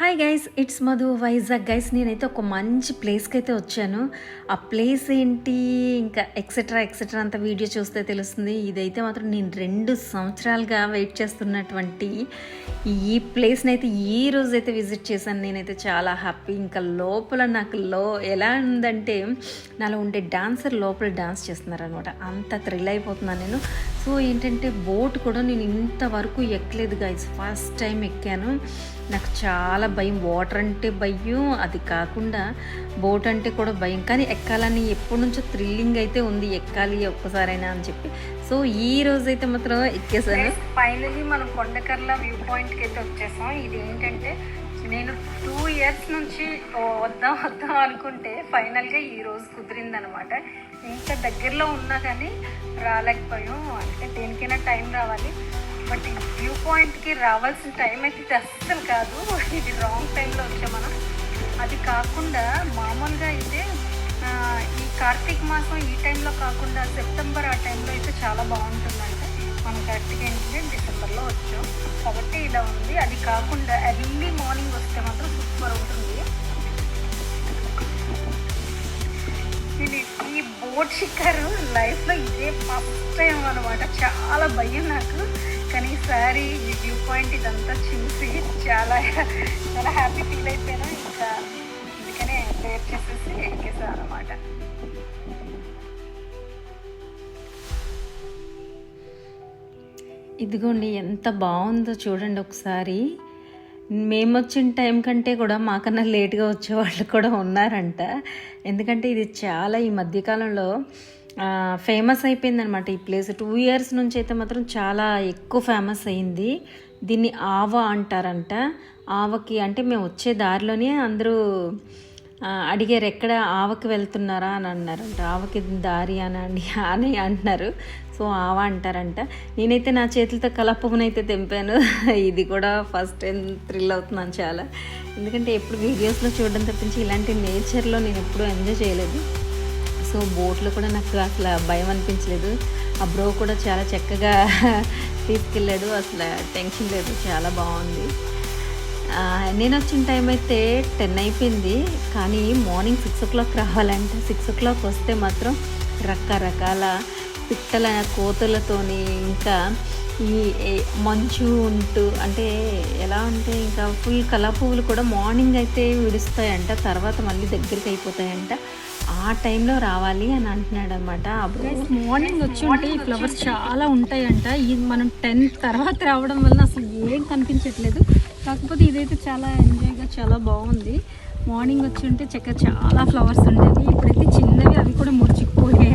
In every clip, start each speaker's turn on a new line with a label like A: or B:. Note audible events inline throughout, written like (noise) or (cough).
A: Hi guys it's Madhu Vizag guys నేనైతే ఒక మంచి ప్లేస్కి అయితే వచ్చాను. ఆ ప్లేస్ ఏంటి ఇంకా ఎక్సెట్రా ఎక్సెట్రా అంత వీడియో చూస్తే తెలుస్తుంది. ఇదైతే మాత్రం నేను రెండు సంవత్సరాలుగా వెయిట్ చేస్తున్నటువంటి ఈ ప్లేస్ని అయితే ఈ రోజు అయితే విజిట్ చేశాను. నేనైతే చాలా హ్యాపీ ఇంకా లోపల నాకు లో ఎలా ఉందంటే నాలో ఉండే డాన్సర్ లోపల డాన్స్ చేస్తున్నారనమాట అంత థ్రిల్ అయిపోతున్నాను నేను. సో ఏంటంటే బోట్ కూడా నేను ఇంతవరకు ఎక్కలేదు గైస్ ఫస్ట్ టైం ఎక్కాను. నాకు చాలా భయం. వాటర్ అంటే భయం అది కాకుండా బోట్ అంటే కూడా భయం. కానీ ఎక్కాలని ఎప్పటి నుంచో థ్రిల్లింగ్ అయితే ఉంది. ఎక్కాలి ఒక్కసారైనా అని చెప్పి. సో ఈ రోజు అయితే మాత్రం ఎక్కేసాను.
B: ఫైనలీ మనం కొండకర్ల వ్యూ పాయింట్కి అయితే వచ్చేసాం. ఇది ఏంటంటే నేను టూ ఇయర్స్ నుంచి వద్దాం వద్దాం అనుకుంటే ఫైనల్గా ఈ రోజు కుదిరిందనమాట. ఇంకా దగ్గరలో ఉన్నా కానీ రాలేకపోయాం. అంటే దేనికైనా టైం రావాలి. బట్ వ్యూ పాయింట్కి రావాల్సిన టైం అయితే ఇది అస్సలు కాదు. ఇది రాంగ్ టైంలో వచ్చాం మనం. అది కాకుండా మామూలుగా అయితే ఈ కార్తీక మాసం ఈ టైంలో కాకుండా సెప్టెంబర్ ఆ టైంలో అయితే చాలా బాగుంటుందంటే. మనం కరెక్ట్గా ఏంటంటే డిసెంబర్లో వచ్చాం. కాబట్టి ఇలా ఉంది. అది కాకుండా ఎర్లీ మార్నింగ్ వస్తే మాత్రం సూపర్ ఉంటుంది. నేను ఈ బోట్ షిక్కర్ లైఫ్లో ఇదే ఫస్ట్ టైం అనమాట చాలా భయం నాకు. కానీ ఈసారి ఈ వ్యూ పాయింట్ ఇదంతా చూసి చాలా చాలా హ్యాపీ ఫీల్ అయిపోయాను. ఇంకా అందుకనే ప్రేర్ చేసేసి ఎక్కేసాను అనమాట
A: ఇదిగోండి ఎంత బాగుందో చూడండి ఒకసారి. మేము వచ్చిన టైం కంటే కూడా మాకన్నా లేట్గా వచ్చే వాళ్ళు కూడా ఉన్నారంట. ఎందుకంటే ఇది చాలా ఈ మధ్యకాలంలో ఫేమస్ అయిపోయిందనమాట ఈ ప్లేస్ టూ ఇయర్స్ నుంచి అయితే మాత్రం చాలా ఎక్కువ ఫేమస్ అయింది. దీన్ని ఆవ అంటారంట. ఆవకి అంటే మేము వచ్చే దారిలోనే అందరూ అడిగారు ఎక్కడ ఆవకి వెళ్తున్నారా? అని అన్నారంట. ఆవకి దారి అని అని అని అంటున్నారు. సో ఆవ అంటారంట. నేనైతే నా చేతులతో కలపమునైతే తెంపాను. ఇది కూడా ఫస్ట్ టైం థ్రిల్ అవుతున్నాను చాలా. ఎందుకంటే ఎప్పుడు వీడియోస్లో చూడడం తప్పించి ఇలాంటి నేచర్లో నేను ఎప్పుడూ ఎంజాయ్ చేయలేదు. సో బోట్లో కూడా నాకు అసలు భయం అనిపించలేదు. ఆ బ్రో కూడా చాలా చక్కగా (laughs) తీసుకెళ్ళాడు. అసలు టెన్షన్ లేదు. చాలా బాగుంది. నేను వచ్చిన టైం అయితే టెన్ అయిపోయింది. కానీ మార్నింగ్ సిక్స్ ఓ క్లాక్ రావాలంటే సిక్స్ ఓ క్లాక్ వస్తే మాత్రం రకరకాల పిట్టల కోతులతోని ఇంకా ఈ ఏ- మంచు ఉంటూ అంటే ఎలా అంటే ఇంకా ఫుల్ కలర్ పువ్వులు కూడా మార్నింగ్ అయితే విడుస్తాయంట తర్వాత మళ్ళీ దగ్గరికి అయిపోతాయంట. ఆ టైంలో రావాలి అని అంటున్నాడు అనమాట
B: మార్నింగ్ వచ్చి ఉంటే ఈ ఫ్లవర్స్ చాలా ఉంటాయంట. ఇది మనం టెన్ తర్వాత రావడం వల్ల అసలు ఏం కనిపించట్లేదు. కాకపోతే ఇదైతే చాలా ఎంజాయ్గా చాలా బాగుంది. మార్నింగ్ వచ్చి ఉంటే చక్కగా చాలా ఫ్లవర్స్ ఉండేవి. ఇప్పుడైతే చిన్నవి అవి కూడా ముడుచుకుపోయాయి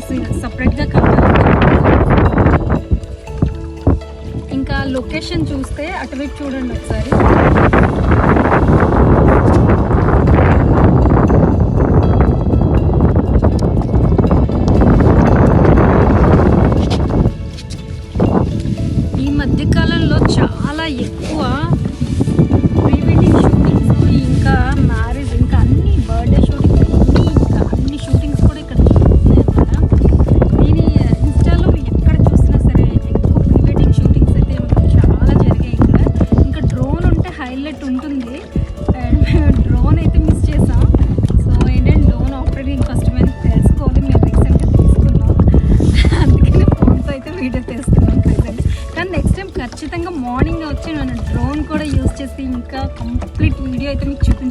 B: సపరేట్గా కావాలి ఇంకా లొకేషన్ చూస్తే అటువైపు చూడండి ఒకసారి. ఈ మధ్య కాలంలో చాలా ఎక్కువ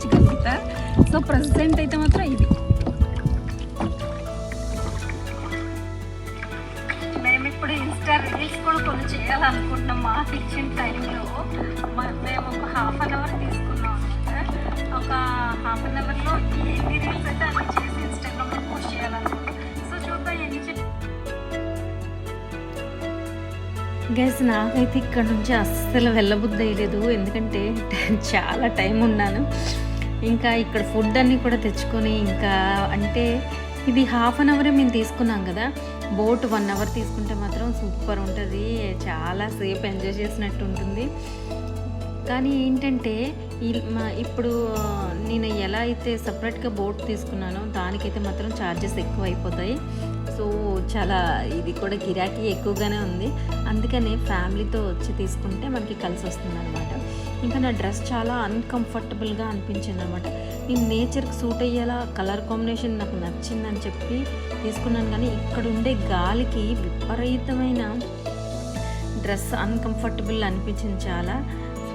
B: చూపించగలుగుతా సో ప్రజెంట్ అయితే మాత్రం ఇది. మేము ఇప్పుడు ఇన్స్టా రీల్స్ కూడా కొన్ని చేయాలనుకుంటున్నాం. మాకు ఇచ్చిన టైంలో మేము ఒక హాఫ్ అన్ అవర్ తీసుకున్నాం ఒక హాఫ్ అన్ అవర్లో ఎన్ని రీల్స్ అయితే అన్ని చేసి ఇన్స్టాగ్రామ్లో పోస్ట్ చేయాలనుకుంటున్నాం. సో చూద్దాం ఎన్ని చే-
A: గైస్ నాకైతే ఇక్కడ నుంచి అస్సలు వెళ్ళబుద్ధి అయ్యలేదు. ఎందుకంటే (laughs) చాలా టైం ఉన్నాను. ఇంకా ఇక్కడ ఫుడ్ అన్నీ కూడా తెచ్చుకొని ఇంకా అంటే ఇది హాఫ్ అన్ అవరే మేము తీసుకున్నాం కదా. బోట్ వన్ అవర్ తీసుకుంటే మాత్రం సూపర్ ఉంటుంది. చాలా సేపు ఎంజాయ్ చేసినట్టు ఉంటుంది. కానీ ఏంటంటే ఇప్పుడు నేను ఎలా అయితే సపరేట్గా బోట్ తీసుకున్నానో దానికైతే మాత్రం ఛార్జెస్ ఎక్కువ అయిపోతాయి సో చాలా ఇది కూడా గిరాకీ ఎక్కువగానే ఉంది. అందుకనే ఫ్యామిలీతో వచ్చి తీసుకుంటే మనకి కలిసి వస్తుంది అనమాట ఇంకా నా డ్రెస్ చాలా అన్కంఫర్టబుల్గా అనిపించింది అనమాట నేను నేచర్కి సూట్ అయ్యేలా కలర్ కాంబినేషన్ నాకు నచ్చిందని చెప్పి తీసుకున్నాను కానీ ఇక్కడ ఉండే గాలికి విపరీతమైన డ్రెస్ అన్కంఫర్టబుల్ అనిపించింది చాలా.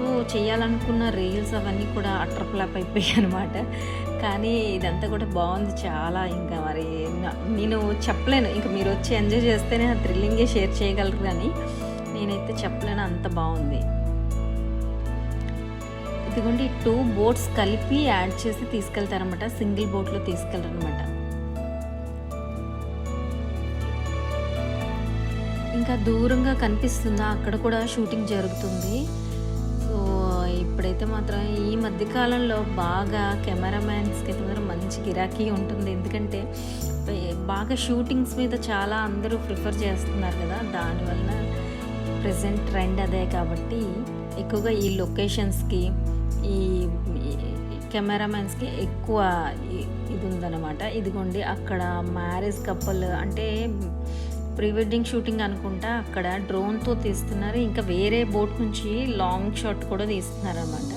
A: సో చేయాలనుకున్న రీల్స్ అవన్నీ కూడా అట్రప్లాప్ అయిపోయాయి అనమాట కానీ ఇదంతా కూడా బాగుంది చాలా ఇంకా మరి నేను చెప్పలేను. ఇంకా మీరు వచ్చి ఎంజాయ్ చేస్తేనే ఆ థ్రిల్లింగే షేర్ చేయగలరు కానీ నేనైతే చెప్పలేను అంత బాగుంది. ఇదిగోండి టూ బోట్స్ కలిపి యాడ్ చేసి తీసుకెళ్తారనమాట సింగిల్ బోట్లో తీసుకెళ్తారనమాట ఇంకా దూరంగా కనిపిస్తుందా అక్కడ కూడా షూటింగ్ జరుగుతుంది. ఇప్పుడైతే మాత్రం ఈ మధ్య కాలంలో బాగా కెమెరామ్యాన్స్కి అయితే మాత్రం మంచి గిరాకీ ఉంటుంది. ఎందుకంటే బాగా షూటింగ్స్ మీద చాలా అందరూ ప్రిఫర్ చేస్తున్నారు కదా. దానివల్ల ప్రజెంట్ ట్రెండ్ అదే కాబట్టి ఎక్కువగా ఈ లొకేషన్స్కి ఈ కెమెరామెన్స్కి ఎక్కువ ఇది ఉందన్నమాట. ఇదిగోండి అక్కడ మ్యారేజ్ కపుల్ అంటే ప్రీ వెడ్డింగ్ షూటింగ్ అనుకుంటా అక్కడ డ్రోన్తో తీస్తున్నారు. ఇంకా వేరే బోట్ నుంచి లాంగ్ షాట్ కూడా తీస్తున్నారు అనమాట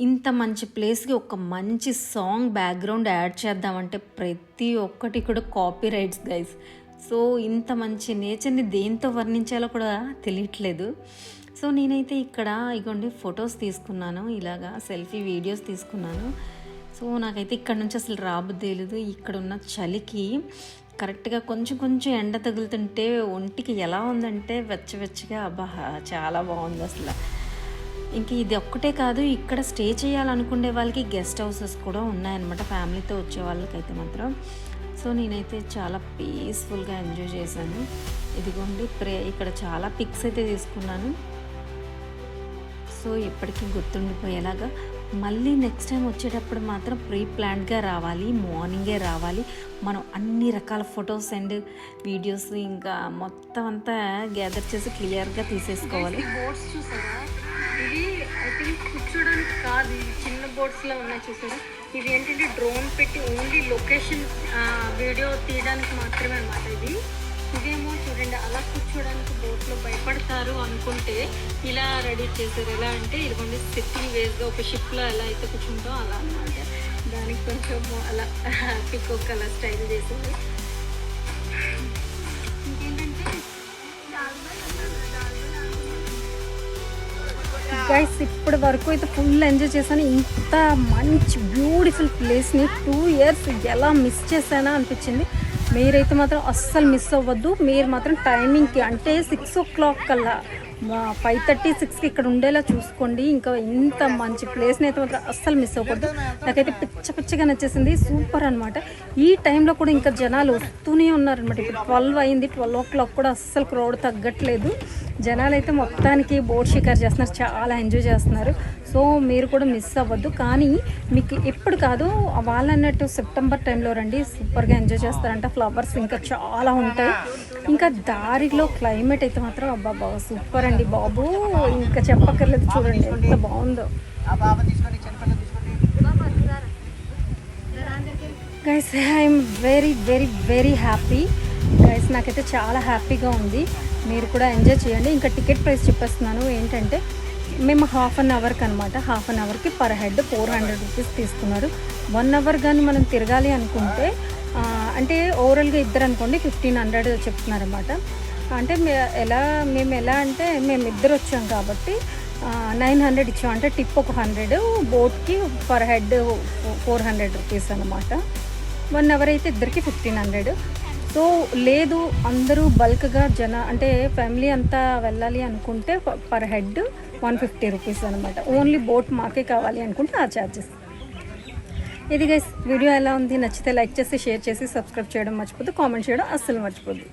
A: ఇంత మంచి ప్లేస్కి ఒక మంచి సాంగ్ బ్యాక్గ్రౌండ్ యాడ్ చేద్దామంటే ప్రతి ఒక్కటి కూడా కాపీ రైట్స్ గైస్. సో ఇంత మంచి నేచర్ని దేంతో వర్ణించాలో కూడా తెలియట్లేదు. సో నేనైతే ఇక్కడ ఇగోండి ఫొటోస్ తీసుకున్నాను. ఇలాగా సెల్ఫీ వీడియోస్ తీసుకున్నాను. సో నాకైతే ఇక్కడ నుంచి అసలు రాబుద్ది తెలియదు ఇక్కడ ఉన్న చలికి కరెక్ట్గా కొంచెం కొంచెం ఎండ తగులుతుంటే ఒంటికి ఎలా ఉందంటే వెచ్చవెచ్చగా అబ్బా చాలా బాగుంది అసలు. ఇంక ఇది ఒక్కటే కాదు ఇక్కడ స్టే చేయాలనుకునే వాళ్ళకి గెస్ట్ హౌసెస్ కూడా ఉన్నాయన్నమాట. ఫ్యామిలీతో వచ్చే వాళ్ళకైతే మాత్రం. సో నేనైతే చాలా పీస్ఫుల్గా ఎంజాయ్ చేశాను. ఇదిగోండి ప్రే ఇక్కడ చాలా పిక్స్ అయితే తీసుకున్నాను. సో ఎప్పటికీ గుర్తుండిపోయేలాగా మళ్ళీ నెక్స్ట్ టైం వచ్చేటప్పుడు మాత్రం ప్రీ ప్లాన్డ్గా రావాలి మార్నింగే రావాలి. మనం అన్ని రకాల ఫొటోస్ అండ్ వీడియోస్ ఇంకా మొత్తం అంతా గ్యాదర్ చేసి క్లియర్గా తీసేసుకోవాలి.
B: బోట్స్ చూసారా? ఇవి ఐ థింక్ కూర్చోడానికి కాదు చిన్న బోట్స్లో ఉన్నాయి చూసారా? ఇది ఏంటంటే డ్రోన్ పెట్టి ఓన్లీ లొకేషన్ వీడియో తీయడానికి మాత్రమే అన్నమాట ఇది. ఇదేమో చూడండి అలా కూర్చోడానికి బోట్లో భయపడతారు అనుకుంటే ఇలా రెడీ చేశారు. ఎలా అంటే ఇదిగోండి సిట్టింగ్ వేస్గా ఒక షిప్లో ఎలా అయితే కూర్చుంటాం అలా అన్నమాట. దానికి కొంచెం అలా (laughs) పికొక్ అలా స్టైల్ చేసింది. గైస్ ఇప్పటి వరకు అయితే ఫుల్ ఎంజాయ్ చేశాను. ఇంత మంచి బ్యూటిఫుల్ ప్లేస్ని టూ ఇయర్స్ ఎలా మిస్ చేశానా అనిపించింది. మీరైతే మాత్రం అస్సలు మిస్ అవ్వద్దు. మీరు మాత్రం టైమింగ్కి అంటే సిక్స్ ఓ క్లాక్ కల్లా ఫైవ్ థర్టీ సిక్స్కి ఇక్కడ ఉండేలా చూసుకోండి. ఇంకా ఇంత మంచి ప్లేస్ని అయితే మాత్రం అస్సలు మిస్ అవ్వకూడదు నాకైతే పిచ్చ పిచ్చగా నచ్చేసింది. సూపర్ అనమాట ఈ టైంలో కూడా ఇంకా జనాలు వస్తూనే ఉన్నారనమాట ఇప్పుడు ట్వెల్వ్ అయింది. ట్వెల్వ్ ఓ క్లాక్ కూడా అస్సలు క్రౌడ్ తగ్గట్లేదు. జనాలు అయితే మొత్తానికి బోట్ షికార్ చేస్తున్నారు. చాలా ఎంజాయ్ చేస్తున్నారు. సో మీరు కూడా మిస్ అవ్వద్దు. కానీ మీకు ఎప్పుడు కాదు వాళ్ళు అన్నట్టు సెప్టెంబర్ టైంలో రండి. సూపర్గా ఎంజాయ్ చేస్తారంట. ఫ్లవర్స్ ఇంకా చాలా ఉంటాయి. ఇంకా దారిలో క్లైమేట్ అయితే మాత్రం అబ్బాబా సూపర్ అండి బాబు. ఇంకా చెప్పక్కర్లేదు చూడండి ఎంత బాగుందో. Guys I'm very very very happy guys నాకైతే చాలా హ్యాపీగా ఉంది. మీరు కూడా ఎంజాయ్ చేయండి. ఇంకా టికెట్ ప్రైస్ చెప్పేస్తున్నాను. ఏంటంటే మేము హాఫ్ అన్ అవర్కి అనమాట half an అవర్కి per head four hundred rupees తీసుకున్నారు. వన్ అవర్ కానీ మనం తిరగాలి అనుకుంటే అంటే ఓవరాల్గా ఇద్దరు అనుకోండి ఫిఫ్టీన్ హండ్రెడ్ చెప్తున్నారన్నమాట. అంటే మే- ఎలా మేము ఎలా అంటే మేము ఇద్దరు వచ్చాం కాబట్టి నైన్ హండ్రెడ్ ఇచ్చాం. అంటే టిప్ ఒక hundred బోట్కి per head four hundred rupees అనమాట వన్ అవర్ అయితే ఇద్దరికి ఫిఫ్టీన్ హండ్రెడ్ సో లేదు అందరూ బల్క్గా జన అంటే ఫ్యామిలీ అంతా వెళ్ళాలి అనుకుంటే per head one fifty rupees అనమాట ఓన్లీ బోట్ మాకే కావాలి అనుకుంటే ఆ ఛార్జెస్ ఇది గైస్ వీడియో ఎలా ఉంది నచ్చితే లైక్ చేసి షేర్ చేసి సబ్స్క్రైబ్ చేయడం మర్చిపోద్దు కామెంట్ చేయడం అస్సలు మర్చిపోద్దు.